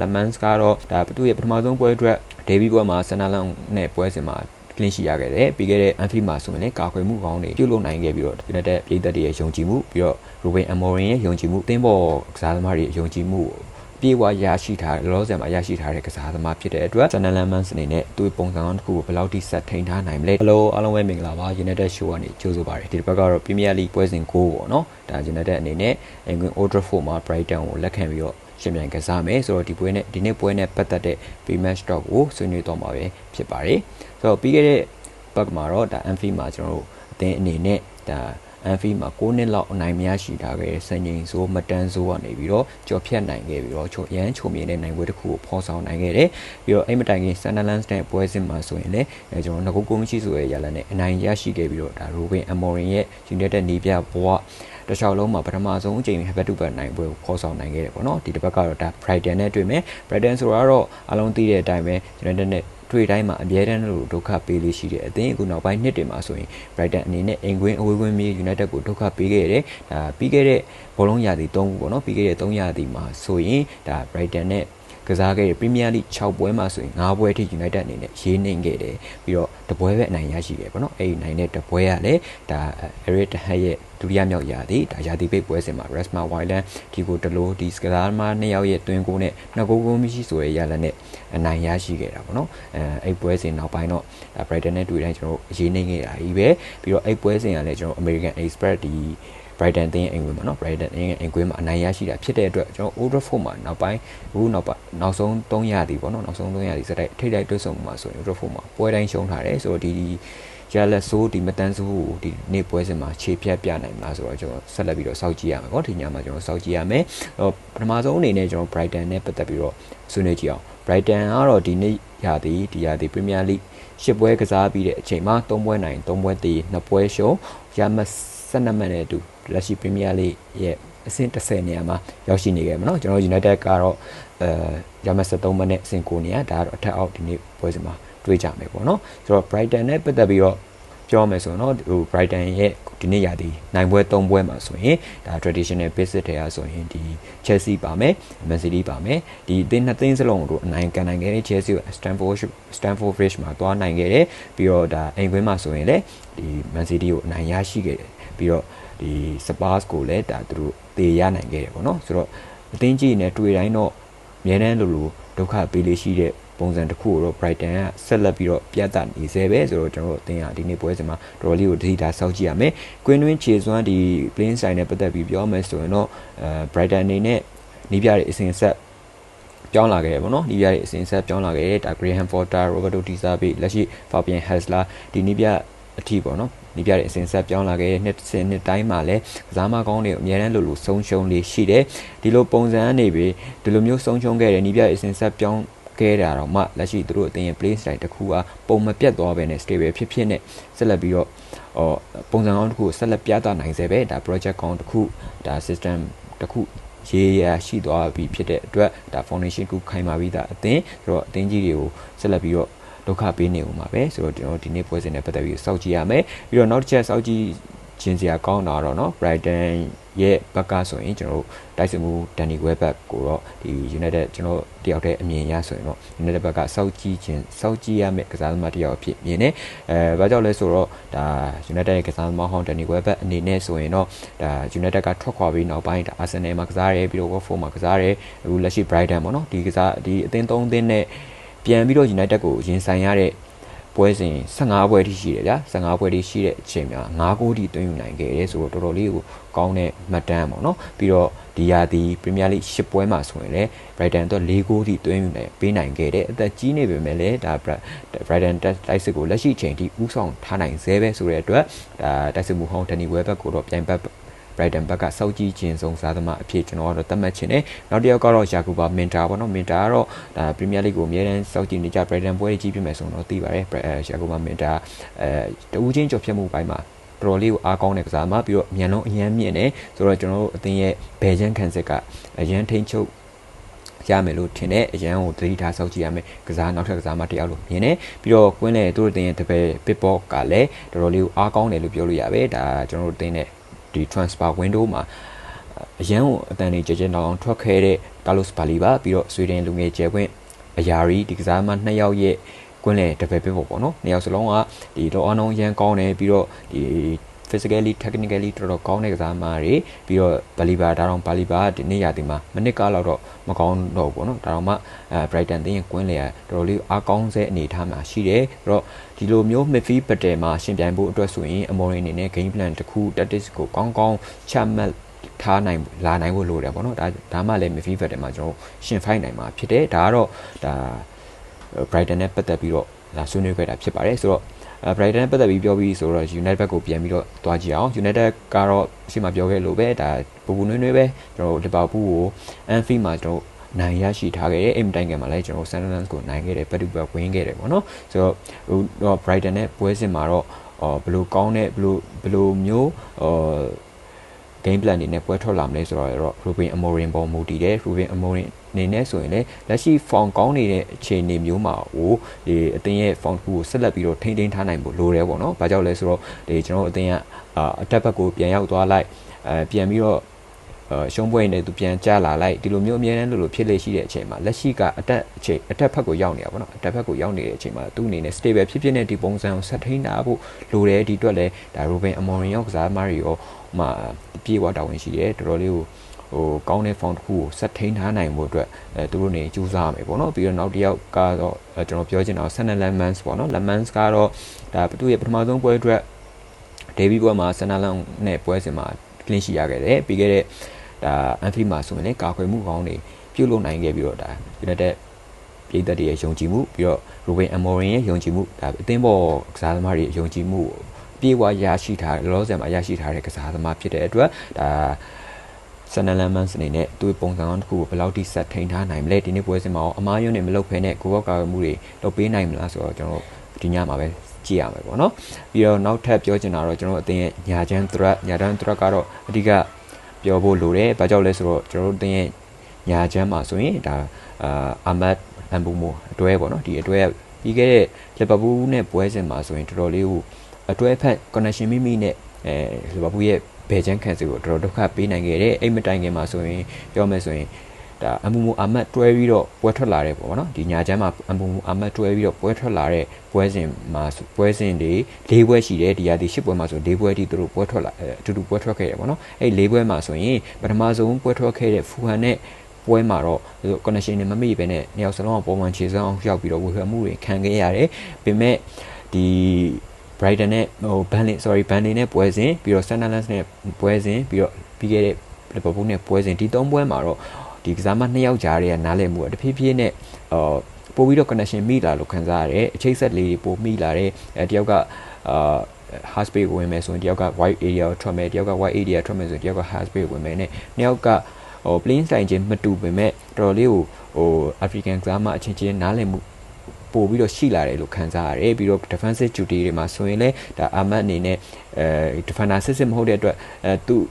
Lemans ကတော့ဒါသူ့ရဲ့ပထမဆုံးပွဲအတွက်ဒေဘီပွဲမှာဆန်နာလန်နဲ့ပွဲစဉ်မှာကလင်းရှိရခဲ့တယ်ပြီးခဲ့တဲ့ Anfield မှာဆိုရင်လည်းကာကွယ်မှုကောင်းတွေပြုလုပ်နိုင်ခဲ့ပြီးတော့ United ပြည်သက်တွေရဲ့ယုံကြည်မှုပြီးတော့ Ruben Amorim ရဲ့ယုံကြည်မှုအသင်းပေါ်ကစားသမားတွေရဲ့ယုံကြည်မှုကိုပြေဝရရှိထားတယ်လောလောဆယ်မှာရရှိထားတဲ့ကစားသမားဖြစ်တဲ့အတွက် Channel Lemans အနေနဲ့သူ့ပုံစံကောင်းတစ်ခုကိုဘယ်လောက်ထိဆက်ထိန်ထားနိုင်မလဲ Hello အားလုံးပဲမင်္ဂလာပါ United Show ကနေကြိုဆိုပါရစေဒီတစ်ပတ်ကတော့ Premier League ပွဲစဉ်9ပေါ့နော်ဒါ United အနေနဲ့ England Old Trafford မှာ Brighton ကိုလက်ခံပြီးတော့ ရှင်ပြန်ကစားမယ်ဆိုတော့ဒီပွဲနဲ့ဒီနေ့ပွဲနဲ့ပတ်သက်တဲ့ pre-match talk ကိုဆွေးနွေးတော့မှာပဲဖြစ်ပါတယ်ဆိုတော့ပြီးခဲ့တဲ့ပတ်မှာတော့ဒါ Anfield မှာကျွန်တော်တို့အသင်းအနေနဲ့ဒါ Anfield မှာ9နှစ်လောက်အနိုင်မရရှိထားခဲ့တဲ့စံချိန်ဆိုမတန်းဆိုးကနေပြီးတော့ကြော်ဖြတ်နိုင်ခဲ့ပြီးတော့ချိုရန်ချိုမြင်တဲ့နိုင်ပွဲတစ်ခုကိုဖော်ဆောင်နိုင်ခဲ့တယ်ပြီးတော့အဲ့မတိုင်ခင် Sunderland နဲ့ပွဲစဉ်မှာဆိုရင်လည်းအဲကျွန်တော်ငကုတ်ကုန်းမရှိဆိုရဲ့ရလနဲ့အနိုင်ရရှိခဲ့ပြီးတော့ဒါ Ruben Amorim ရဲ့ United နေပြဘဝ တခြားလုံးမှာပထမဆုံးအကြိမ်ဟဘတ်တူဘတ်နိုင်ပွဲကိုဖော်ဆောင်နိုင်ခဲ့တယ်ပေါ့နော်ဒီတစ်ပတ်ကတော့ဒါ Brighton နဲ့တွေ့မယ် Brighton ဆိုတာတော့အလုံးသိတဲ့အတိုင်းပဲ United နဲ့တွေ့တိုင်းမှာအပြဲတမ်းလို့ဒုက္ခပေးလေးရှိတယ်အသင်းအခုနောက်ပိုင်းနှစ်တွေမှာဆိုရင် Brighton အနေနဲ့အိမ်ကွင်းအဝေးကွင်းမြေ United ကိုဒုက္ခပေးခဲ့တယ်ဒါပြီးခဲ့တဲ့ဘောလုံးရာသီ3ခုပေါ့နော်ပြီးခဲ့တဲ့3ရာသီမှာဆိုရင်ဒါ Brighton နဲ့ ကစားခဲ့တဲ့ Premier League 6ပွဲမှာဆိုရင်5ပွဲထိ United အနေနဲ့ရေးနှိမ်ခဲ့တယ်ပြီးတော့တပွဲပဲအနိုင်ရရှိခဲ့ပေါ့နော်အဲ့ဒီနိုင်တဲ့တပွဲကလည်းဒါ Eric Ten Hag ရဲ့ဒုတိယမြောက်ရာသီဒါရာသီပိတ်ပွဲစဉ်မှာ Rasmus Hojlund ဒီကိုတလို့ဒီစကစားမနှစ်ယောက်ရဲ့တွင်ကိုနဲ့နှစ်ကိုကိုမရှိဆိုရဲရလနဲ့အနိုင်ရရှိခဲ့တာပေါ့နော်အဲအဲ့ပွဲစဉ်နောက်ပိုင်းတော့ Brighton နဲ့တွေ့တိုင်းကျွန်တော်တို့ရေးနှိမ်ခဲ့တာကြီးပဲပြီးတော့အဲ့ပွဲစဉ်ကလည်းကျွန်တော် American Express ဒီ Brighton တင်းရဲ့အိမ်ကွင်းမှာနော် Brighton တင်းရဲ့အိမ်ကွင်းမှာအနိုင်ရရှိတာဖြစ်တဲ့အတွက်ကျွန်တော် Old Trafford မှာနောက်ပိုင်းအခုနောက်ပိုင်းနောက်ဆုံး3ရာသီပေါ့နော်နောက်ဆုံး3ရာသီစတိုက်ထိပ်တိုက်တွေ့ဆုံမှုမှာဆိုရင် Old Trafford မှာပွဲတိုင်းရှုံးထားတယ်ဆိုတော့ဒီဒီရလက်ဆိုးဒီမတန်းဆိုးကိုဒီနေ့ပွဲစဉ်မှာခြေဖြတ်ပြနိုင်မလားဆိုတော့ကျွန်တော်ဆက်လက်ပြီးတော့စောင့်ကြည့်ရမယ်ပေါ့ဒီညမှာကျွန်တော်စောင့်ကြည့်ရမယ်တော့ပထမဆုံးအနေနဲ့ကျွန်တော် Brighton နဲ့ပတ်သက်ပြီးတော့ဆွေးနွေးကြည့်အောင် Brighton ကတော့ဒီနေ့ရာသီဒီရာသီ Premier League ရှစ်ပွဲကစားပြီးတဲ့အချိန်မှာ3ပွဲနိုင်3ပွဲသေး2ပွဲရှုံးရမ12မှတ်နဲ့အတူ လက်ရှိ Premier League ရဲ့အဆင့်30နေရာမှာရောက်ရှိနေခဲ့မှာเนาะကျွန်တော် United ကတော့အဲရမ73မှတ်နဲ့အဆင့်9နေရာဒါကတော့အထက်အောက်ဒီနေ့ပွဲစဉ်မှာတွေ့ကြမယ်ပေါ့เนาะဆိုတော့ Brighton နဲ့ပတ်သက်ပြီးတော့ပြောမယ်ဆိုတော့ဟို Brighton ရဲ့ဒီနေ့ရာသီနိုင်ပွဲ၃ပွဲမှာဆိုရင်ဒါ traditional basis တွေကဆိုရင်ဒီ Chelsea ပါမယ် Man City ပါမယ်ဒီအသင်းနှစ်သင်းစလုံးတို့အနိုင်ကန်နိုင်ခဲ့တဲ့ Chelsea ကို Stamford Stamford Bridge မှာသွားနိုင်ခဲ့တယ်ပြီးတော့ဒါအိမ်ကွင်းမှာဆိုရင်လည်းဒီ Man City ကိုအနိုင်ရရှိခဲ့တယ် ပြီးတော့ဒီ Spurs ကိုလည်းဒါသူတို့တေရနိုင်ခဲ့တယ်ပေါ့နော်ဆိုတော့အသင်းကြီးနဲ့တွေ့တိုင်းတော့အများတန်းလိုလိုဒုက္ခပေးလေးရှိတဲ့ပုံစံတစ်ခုကိုတော့ Brighton ကဆက်လက်ပြီးတော့ပြတ်သားနေစေပဲဆိုတော့ကျွန်တော်တို့အသင်းကဒီနေ့ပွဲစဉ်မှာတော်တော်လေးကိုတတိထားစောင့်ကြည့်ရမယ်။ Queen Win ခြေစွမ်းဒီ playing style နဲ့ပတ်သက်ပြီးပြောမယ်ဆိုရင်တော့အဲ Brighton အနေနဲ့နီးပြတဲ့အစဉ်ဆက်ပြောင်းလာခဲ့တယ်ပေါ့နော်နီးပြရဲ့အစဉ်ဆက်ပြောင်းလာခဲ့တယ်ဒါ Graham Potter Roberto Di Serbi လက်ရှိ Fabian Hasler ဒီနီးပြအထီးပေါ့နော် နေပြတဲ့အစဉ်ဆက်ပြောင်းလာခဲ့တဲ့နှစ်စဉ်နှစ်တိုင်းမှာလည်းကစားမကောင်းတွေအများတန်းလိုလိုဆုံးရှုံးလေးရှိတယ်ဒီလိုပုံစံအနေပြီးဒီလိုမျိုးဆုံးရှုံးခဲ့တဲ့နေပြတဲ့အစဉ်ဆက်ပြောင်းခဲ့တာတော့မှလက်ရှိသူတို့အတင်းရဲ့ play style တစ်ခုကပုံမပြတ်သွားပဲနဲ့ stable ဖြစ်ဖြစ်နဲ့ဆက်လက်ပြီးတော့ဟောပုံစံကောင်းတစ်ခုကိုဆက်လက်ပြသနိုင်စေပဲဒါ project ကောင်းတစ်ခုဒါ system တစ်ခုရေးရရှိသွားပြီဖြစ်တဲ့အတွက်ဒါ foundation ကိုခိုင်မာပြီးသားအသင်းဆိုတော့အသင်းကြီးတွေကိုဆက်လက်ပြီးတော့ ဒုက္ခပေးနေဦးမှာပဲဆိုတော့ကျွန်တော်ဒီနေ့ပွဲစဉ်နဲ့ပတ်သက်ပြီးစောင့်ကြည့်ရမယ်ပြီးတော့နောက်တစ်ချက်စောင့်ကြည့်ခြင်းစရာကောင်းတာတော့เนาะ Brighton ရဲ့ဘက်ကဆိုရင်ကျွန်တော်တို့တိုက်စစ်မှု Danny Welbeck ကိုတော့ဒီ United ကျွန်တော်တယောက်တည်းအမြင်ရဆိုရင်တော့ United ဘက်ကစောင့်ကြည့်ခြင်းစောင့်ကြည့်ရမယ့်ကစားသမားတယောက်အဖြစ်မြင်နေအဲဘာကြောင့်လဲဆိုတော့ဒါ United ရဲ့ကစားသမားဟောင်း Danny Welbeck အနေနဲ့ဆိုရင်တော့ဒါ United ကထွက်ခွာပြီးနောက်ပိုင်းဒါ Arsenal မှာကစားရဲပြီးတော့ Watford မှာကစားရဲအခုလက်ရှိ Brighton ပေါ့နော်ဒီကစားဒီအသင်း၃အသင်းနဲ့ ပြန်ပြီးတော့ United ကိုရင်ဆိုင်ရတဲ့ပွဲစဉ်15ပွဲထိရှိတယ်ဗျာ15ပွဲထိရှိတဲ့အချိန်မှာ9ဂိုးထိသွင်းယူနိုင်ခဲ့တယ်ဆိုတော့တော်တော်လေးကိုကောင်းတဲ့မှတ်တမ်းပေါ့နော်ပြီးတော့ဒီရာသီပရီးမီးယားလိ10ပွဲမှာဆိုရင်လည်း Brighton တော့4ဂိုးထိသွင်းယူနိုင်ပေးနိုင်ခဲ့တယ်အသက်ကြီးနေပေမဲ့လည်းဒါ Brighton တိုက်စစ်ကိုလက်ရှိချိန်ထိဥဆောင်ထားနိုင်သေးပဲဆိုတဲ့အတွက်ဒါတိုက်စစ်မှုဟောင်းဒန်နီဝဲဘက်ကိုတော့ပြိုင်ဘက် Brighton ဘက်ကစောက်ကြည့်ခြင်းစုံစားသမားအဖြစ်ကျွန်တော်ကတော့သတ်မှတ်ခြင်းနဲ့နောက်တစ်ယောက်ကတော့ Yakuba Minta ပေါ့နော် Minta ကတော့ဒါ Premier League ကိုအများတန်းစောက်ကြည့်နေကြ Brighton ပွဲကြီးပြမယ်ဆိုတော့သိပါတယ် Yakuba Minta အဲတူးချင်းကြော်ဖြတ်မှုပိုင်းမှာတော်တော်လေးကိုအားကောင်းတဲ့ကစားသမားပြီးတော့အမြန်လုံးအရန်မြင့်တယ်ဆိုတော့ကျွန်တော်တို့အသင်းရဲ့ဘယ်ချမ်းခံစစ်ကအရန်ထိန်ချုပ်ရမယ်လို့ထင်တဲ့အရန်ကိုသတိထားစောင့်ကြည့်ရမယ်ကစားနောက်ထပ်ကစားမတစ်ယောက်လို့မြင်တယ်ပြီးတော့ကွင်းလေသူတို့တင်ရဲ့တပည့် pit ball ကလည်းတော်တော်လေးကိုအားကောင်းတယ်လို့ပြောလို့ရပဲဒါကျွန်တော်တို့တင်တဲ့ ဒီ transfer window မှာအရန်ကိုအတန်တွေကြကြတောင်ထွက်ခဲ့တဲ့ကာလိုစ်ဘာလီပါပြီးတော့ဆွေဒင်လူငယ်ကျယ်ပွင့်အယာရီဒီကစားမနှစ်ယောက်ရဲ့ကွင်းလေတပယ်ပစ်ဖို့ပေါ့နော်နှစ်ယောက်စလုံးကဒီတော့အနောင်ရန်ကောင်းတယ်ပြီးတော့ဒီ physically technically တော်တော်ကောင်းတဲ့ကစားသမားတွေပြီးတော့ဘလီဘာဒါတော့ဘလီဘာဒီနေ့ရာသီမှာမိနစ်ကားလောက်တော့မကောင်းတော့ဘူးပေါ့နော်ဒါတော့မှအဲ Brighton တင်းရင်ကွင်းလေရတော်တော်လေးအားကောင်းစေအနေထားမှာရှိတယ်အဲ့တော့ဒီလိုမျိုး midfield battle မှာရှင်ပြိုင်ဖို့အတွက်ဆိုရင် Amorim အနေနဲ့ game plan တစ်ခု tactics ကိုကောင်းကောင်းချမှတ်ထားနိုင်လာနိုင်ဖို့လိုတယ်ပေါ့နော်ဒါဒါမှလည်း midfield battle မှာကျွန်တော်ရှင်ဖိုက်နိုင်မှာဖြစ်တယ်ဒါကတော့ဒါ Brighton နဲ့ပတ်သက်ပြီးတော့ဒါဆွေးနွေးခဲ့တာဖြစ်ပါတယ်ဆိုတော့အဲ Brighton နဲ့ပတ်သက်ပြီးပြောပြီးဆိုတော့ United ဘက်ကိုပြန်ပြီးတော့တွားကြည့်အောင် United ကတော့ရှေ့မှာပြောခဲ့လို့ပဲဒါပူပူနွေးနွေးပဲကျွန်တော် Liverpool ကို Anfield မှာကျွန်တော်နိုင်ရရှိထားခဲ့တယ်အိမ်တိုင်ကန်မှာလည်းကျွန်တော် Sunderland ကိုနိုင်ခဲ့တယ်ဘတ်တူဘတ်ဝင်းခဲ့တယ်ပေါ့နော်ဆိုတော့ဟိုတော့ Brighton နဲ့ပွဲစဉ်မှာတော့အော်ဘယ်လိုကောင်းတဲ့ဘယ်လိုဘယ်လိုမျိုးအော် game plan တွေနဲ့ပွဲထွက်လာမလဲဆိုတော့ Ruben Amorim ပေါ်မူတည်တယ် Ruben Amorim အနေနဲ့ဆိုရင်လည်းလက်ရှိ form ကောင်းနေတဲ့အခြေအနေမျိုးမှာဟိုဒီအတင်းရဲ့ form ကိုဆက်လက်ပြီးတော့ထိန်းသိမ်းထားနိုင်ဖို့လိုတယ်ပေါ့နော်။ဘာကြောင့်လဲဆိုတော့ဒီကျွန်တော်အတင်းကအတက်ဘက်ကိုပြန်ရောက်သွားလိုက်အဲပြန်ပြီးတော့အဲရှုံးပွဲနဲ့သူပြန်ကြလာလိုက်ဒီလိုမျိုးအများနဲ့လို့လို့ဖြစ်လေရှိတဲ့အချိန်မှာလက်ရှိကအတက်အချိန်အတက်ဘက်ကိုရောက်နေတာပေါ့နော်အတက်ဘက်ကိုရောက်နေတဲ့အချိန်မှာသူ့အနေနဲ့ stable ဖြစ်ဖြစ်နဲ့ဒီပုံစံကိုဆက်ထိန်းထားဖို့လိုတယ်ဒီအတွက်လည်းဒါ Ruben Amorim ရောက်ကစားသမားတွေရော မှပြေးဝတာဝန်ရှိတယ်တော်တော်လေးကိုဟိုကောင်းတဲ့ font တစ်ခုကိုဆက်ထိန်းထားနိုင်မှုအတွက်အဲသူတို့နေကြိုးစားရမယ်ပေါ့နော်ပြီးတော့နောက်တစ်ယောက်ကတော့ကျွန်တော်ပြောချင်တာဆန်နလန်မန်စ်ပေါ့နော် lemons ကတော့ဒါသူ့ရဲ့ပထမဆုံးပွဲအတွက်ဒေးဗီပွဲမှာဆန်နလန်နဲ့ပွဲစဉ်မှာ clean sheet ရခဲ့တယ်ပြီးခဲ့တဲ့ဒါအန်ဖီမှာဆိုရင်လည်းကာကွယ်မှုကောင်းတွေပြုတ်လို့နိုင်ခဲ့ပြီးတော့ဒါ United ပြည်သက်တွေရဲ့ယုံကြည်မှုပြီးတော့ Ruben Amorim ရဲ့ယုံကြည်မှုဒါအသင်းပေါ်ကစားသမားတွေရဲ့ယုံကြည်မှု ပြေဝရရှိထားလောလောဆယ်မှာရရှိထားတဲ့ကစားသမားဖြစ်တဲ့အတွက်ဒါဆန်နလန်မန်စ်အနေနဲ့သူ့ပုံစံတစ်ခုကိုဘယ်လောက်ထိဆက်ထိန်ထားနိုင်မလဲဒီနေ့ပွဲစဉ်မှာအမားယွန်းနေမလုပ်ဖဲနဲ့ကိုဘောက်ကာမှုတွေလုပ်ပေးနိုင်မလားဆိုတော့ကျွန်တော်ဒီညမှာပဲကြည့်ရမယ်ပေါ့နော်ပြီးတော့နောက်ထပ်ပြောချင်တာတော့ကျွန်တော်အတင်းရဲ့ညာချမ်း threat ညာချမ်း threat ကတော့အဓိကပြောဖို့လိုတယ်ဘာကြောင့်လဲဆိုတော့ကျွန်တော်တို့အတင်းရဲ့ညာချမ်းမှာဆိုရင်ဒါအာအာမတ်အမ်ဘူမိုအတွဲပေါ့နော်ဒီအတွဲပြီးခဲ့တဲ့လီဗာပူးနဲ့ပွဲစဉ်မှာဆိုရင်တော်တော်လေးကို အတွဲဖက် connection မိမိနဲ့အဲလီဗာပူးရဲ့ဘယ်ချမ်းခံစီကိုတော်တော်ဒုက္ခပေးနိုင်ခဲ့တယ်အဲ့မတိုင်ခင်မှာဆိုရင်ပြောမယ်ဆိုရင်ဒါအမှုမှုအာမတ်တွဲပြီးတော့ပွဲထွက်လာတဲ့ပေါ့နော်ဒီညာချမ်းမှာအမှုမှုအာမတ်တွဲပြီးတော့ပွဲထွက်လာတဲ့ပွဲစဉ်မှာပွဲစဉ်တွေ၄ပွဲရှိတယ်ဒီရာဒီ၈ပွဲမှာဆို၄ပွဲအထိသူတို့ပွဲထွက်လာအတူတူပွဲထွက်ခဲ့တယ်ပေါ့နော်အဲ့၄ပွဲမှာဆိုရင်ပထမဆုံးပွဲထွက်ခဲ့တဲ့ဖူဟန်နဲ့ပွဲမှာတော့ connection နဲ့မမိပဲနဲ့နှစ်ယောက်စလုံးကပုံမှန်ခြေစွမ်းအောင်ရောက်ပြီးတော့ဝေဖန်မှုတွေခံခဲ့ရတယ်။ပေမဲ့ဒီ Brighton နဲ့ဟို Burnley sorry Burnley နဲ့ပွဲစဉ်ပြီးတော့ Sunderland နဲ့ပွဲစဉ်ပြီးတော့ပြီးခဲ့တဲ့ Liverpool နဲ့ပွဲစဉ်ဒီ၃ပွဲမှာတော့ဒီကစားမနှစ်ယောက်ကြားတွေကနားလည်မှုတဖြည်းဖြည်းနဲ့အော်ပို့ပြီးတော့ connection မိလာလို့ခံစားရတယ်အချိတ်ဆက်လေးပို့မိလာတဲ့အဲတယောက်ကအာ hard space ဝင်မယ်ဆိုရင်တယောက်က wide area ကိုထွက်မယ်တယောက်က wide area ထွက်မယ်ဆိုရင်တယောက်က hard space ဝင်မယ်နဲ့နှစ်ယောက်ကဟို plane ဆိုင်ချင်းမတူပေမဲ့တော်တော်လေးကိုဟို African ကစားမအချင်းချင်းနားလည်မှု ပို့ပြီးတော့ရှိလာတယ်လို့ခံစားရတယ်ပြီးတော့ defensive duty တွေမှာဆိုရင်လည်းဒါအာမတ်အနေနဲ့အဲ defender စစ်စစ်မဟုတ်တဲ့အတွက်အဲသူ့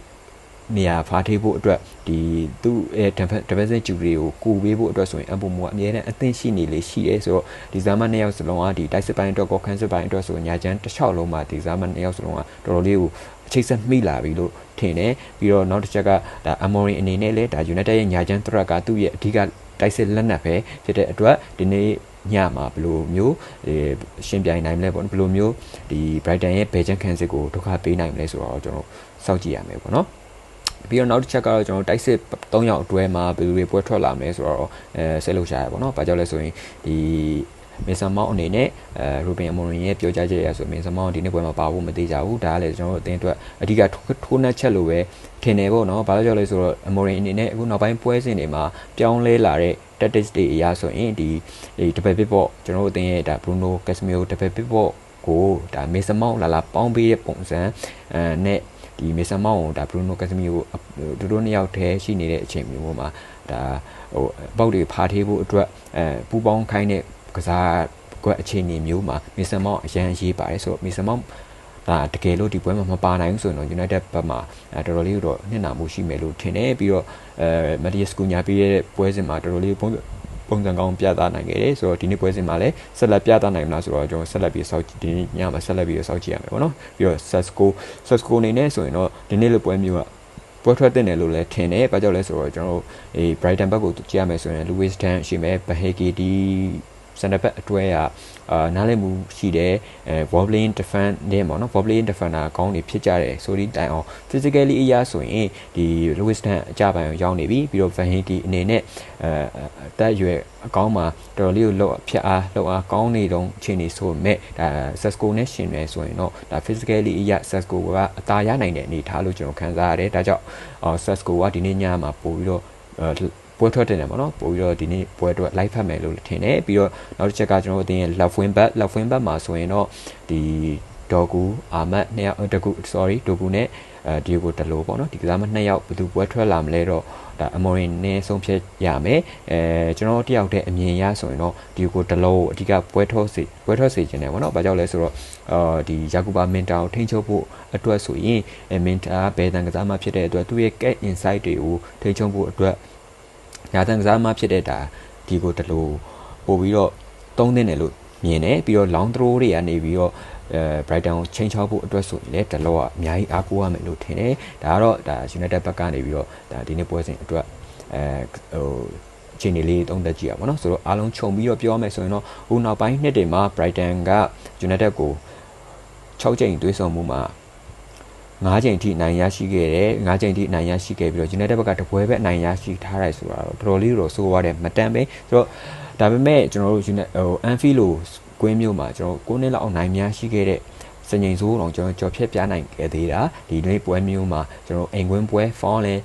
နေရာဖားထေးဖို့အတွက်ဒီသူ့ရဲ့ defensive duty ကိုကူပေးဖို့အတွက်ဆိုရင်အပုံမူအမြဲတမ်းအသင့်ရှိနေလေရှိတယ်ဆိုတော့ဒီဇာမန်နှစ်ယောက်စလုံးကဒီတိုက်စစ်ပိုင်းအတွက်ကောခန်းစစ်ပိုင်းအတွက်ဆိုညာချမ်းတစ်လျှောက်လုံးမှာဒီဇာမန်နှစ်ယောက်စလုံးကတော်တော်လေးကိုချိတ်ဆက်မိလာပြီလို့ထင်တယ်ပြီးတော့နောက်တစ်ချက်ကဒါ Amorim အနေနဲ့လည်းဒါ United ရဲ့ညာချမ်း threat ကသူ့ရဲ့အဓိကတိုက်စစ်လက်နက်ပဲဖြစ်တဲ့အတွက်ဒီနေ့ ညမှာဘယ်လိုမျိုးရှင်ပြိုင်နိုင်မလဲပေါ့ဘယ်လိုမျိုးဒီ Brighton ရဲ့ Belgian ခံစစ်ကိုဒုက္ခပေးနိုင်မလဲဆိုတော့ကျွန်တော်စောင့်ကြည့်ရမယ်ပေါ့နော်ပြီးတော့နောက်တစ်ချက်ကတော့ကျွန်တော်တိုက်စစ်၃ယောက်အတွဲမှာဘယ်လိုတွေပွဲထွက်လာမလဲဆိုတော့အဲဆက်လို့ရှာရပါတော့။ဘာကြောင့်လဲဆိုရင်ဒီမင်ဆာမောင်းအနေနဲ့အဲရူဘင်အမိုရင်ရဲ့ပြောကြားချက်ရဆိုမင်ဆာမောင်းဒီနေ့ပွဲမှာပါဖို့မသေးကြဘူးဒါကလည်းကျွန်တော်တို့အသင်းအတွက်အဓိကထိုးနှက်ချက်လို့ပဲထင်တယ်ပေါ့နော်ဘာလို့ကြောင့်လဲဆိုတော့အမိုရင်အနေနဲ့အခုနောက်ပိုင်းပွဲစဉ်တွေမှာပြောင်းလဲလာတဲ့ tactics တွေအရာဆိုရင်ဒီဒီတပယ်ပစ်ပေါ့ကျွန်တော်တို့အသင်းရဲ့ဒါ Bruno Casemiro တပယ်ပစ်ပေါ့ကိုဒါမေဆာမောင်းလာလာပေါင်းပေးတဲ့ပုံစံအဲနဲ့ဒီမေဆန်မောင်းကိုဒါဘရူနိုကက်စမီကိုဒူတို့နှစ်ယောက်တည်းရှိနေတဲ့အချိန်မျိုးမှာဒါဟိုပေါက်တွေဖားထေးဖို့အတွက်အဲပူပေါင်းခိုင်းတဲ့ကစားကွက်အခြေအနေမျိုးမှာမေဆန်မောင်းအရန်ရေးပါတယ်ဆိုတော့မေဆန်မောင်း ဒါတကယ်လို့ဒီပွဲမှာမပါနိုင်ဘူးဆိုရင်တော့ United ဘက်မှာတော်တော်လေးတော့နှစ်နာမှုရှိမယ်လို့ထင်တယ်ပြီးတော့အဲမက်ဒီယက်စကူညာပေးတဲ့ပွဲစဉ်မှာတော်တော်လေးပုံပုံစံကောင်းပြသနိုင်ခဲ့တယ်ဆိုတော့ဒီနေ့ပွဲစဉ်မှာလည်းဆက်လက်ပြသနိုင်မလားဆိုတော့ကျွန်တော်ဆက်လက်ပြီးစောက်ဒီနေ့ညမှာဆက်လက်ပြီးစောက်ကြည့်ရမယ်ပေါ့နော်ပြီးတော့ Sesco Sesco အနေနဲ့ဆိုရင်တော့ဒီနေ့လိုပွဲမျိုးကပပွဲထွက်တင်တယ်လို့လည်းထင်တယ်။ဘာကြောင့်လဲဆိုတော့ကျွန်တော်တို့အေး Brighton ဘက်ကိုကြည့်ရမယ်ဆိုရင် Lewis Dan ရှိမယ် Baheki ဒီ center back အတွဲက အာနားလည်မှုရှိတယ်အဲ wobbling defend နဲ့ပေါ့နော် wobbling defender အကောင်းတွေဖြစ်ကြတယ်ဆိုဒီတိုင်အောင် physically အရာဆိုရင်ဒီ Lewis Dan အကြပိုင်ကိုရောက်နေပြီပြီးတော့ Van Heki အနေနဲ့အဲအသက်အရွယ်အကောင်းမှာတော်တော်လေးကိုလောက်ဖြတ်အားလောက်အားကောင်းနေတော့အချိန်နေဆိုမဲ့ဒါ Sesco နဲ့ရှင်နေဆိုရင်တော့ဒါ physically အရာ Sesco ကအသာရနိုင်တဲ့အနေထားလို့ကျွန်တော်ခံစားရတယ်ဒါကြောင့်အော် Sesco ကဒီနေ့ညမှာပို့ပြီးတော့ ပွဲထွက်တင်တယ်ပေါ့နော်ပို့ပြီးတော့ဒီနေ့ပွဲအတွက် live ဖတ်မယ်လို့ထင်တယ်ပြီးတော့နောက်တစ်ချက်ကကျွန်တော်တို့အတင်းရဲ့ left wing back left wing back မှာဆိုရင်တော့ဒီဒေါ်ကူအာမတ်နှစ်ယောက်တကူ sorry ဒေါ်ကူနဲ့အဲဒီကိုတလို့ပေါ့နော်ဒီကစားမနှစ်ယောက်ဘယ်သူပွဲထွက်လာမလဲတော့ဒါအမော်ရင်နဲ့ဆုံးဖြတ်ရမယ်အဲကျွန်တော်တယောက်တည်းအမြင်ရဆိုရင်တော့ဒီကိုတလို့အဓိကပွဲထွက်စေပွဲထွက်စေခြင်းတယ်ပေါ့နော်ဘာကြောင့်လဲဆိုတော့အာဒီယာကူပါမင်တာကိုထိန်းချုပ်ဖို့အတွက်ဆိုရင်မင်တာဘယ်တန်ကစားမဖြစ်တဲ့အတွက်သူ့ရဲ့ get insight တွေကိုထိန်းချုပ်ဖို့အတွက် ညာတန်ကစားမဖြစ်တဲ့ဒါဒီကိုတလို့ပို့ပြီးတော့သုံးသင့်တယ်လို့မြင်တယ်ပြီးတော့ long throw တွေကနေပြီးတော့အဲ Brighton ကိုချိန်ချောက်ဖို့အတွက်ဆိုရင်လည်းတလောကအများကြီးအားကိုးရမယ်လို့ထင်တယ်ဒါကတော့ဒါ United ဘက်ကနေပြီးတော့ဒါဒီနေ့ပွဲစဉ်အတွက်အဲဟိုအချိန်လေးသုံးသက်ကြည့်ရပါတော့ဆိုတော့အားလုံးခြုံပြီးတော့ပြောရမယ်ဆိုရင်တော့ဟိုနောက်ပိုင်းနှစ်တွေမှာ Brighton က United ကို6ချိန်သွေးဆောင်မှုမှာ 9ချိန်ထိနိုင်ရရှိခဲ့တယ်9ချိန်ထိနိုင်ရရှိခဲ့ပြီးတော့ United ဘက်ကတပွဲပဲနိုင်ရရှိထားတယ်ဆိုတာတော့တော်တော်လေးတော့ဆိုးရတယ်မတန်ပဲဆိုတော့ဒါပေမဲ့ကျွန်တော်တို့ United ဟို Anfield လို့ကွင်းမျိုးမှာကျွန်တော်9နှစ်လောက်အောင်နိုင်များရှိခဲ့တဲ့စငိန်ဆိုးတော့ကျွန်တော်ကြော်ဖြတ်ပြနိုင်ခဲ့သေးတာဒီနေ့ပွဲမျိုးမှာကျွန်တော်အိမ်ကွင်းပွဲ fall လဲ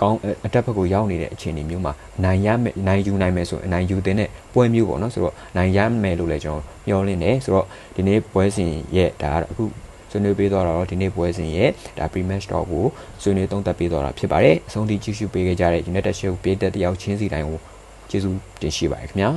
ကောင်းအတက်ဘက်ကိုရောက်နေတဲ့အခြေအနေမျိုးမှာနိုင်ရမယ်နိုင်ယူနိုင်မယ်ဆိုရင်နိုင်ယူတဲ့ပွဲမျိုးပေါ့နော်ဆိုတော့နိုင်ရမယ်လို့လည်းကျွန်တော်မျှော်လင့်တယ်ဆိုတော့ဒီနေ့ပွဲစဉ်ရဲ့ဒါကတော့အခု ဆွေးနွေးပေးသွားတော့ဒီနေ့ပွဲစဉ်ရဲ့ဒါ pre-match stop ကိုဆွေးနွေးသုံးသပ်ပေးသွားတာဖြစ်ပါတယ်အဆုံးထိကြည့်ရှုပေးခဲ့ကြတဲ့ United Show ပြည်သက်တယောက်ချင်းစီတိုင်းကိုကျေးဇူးတင်ရှိပါတယ်ခင်ဗျာ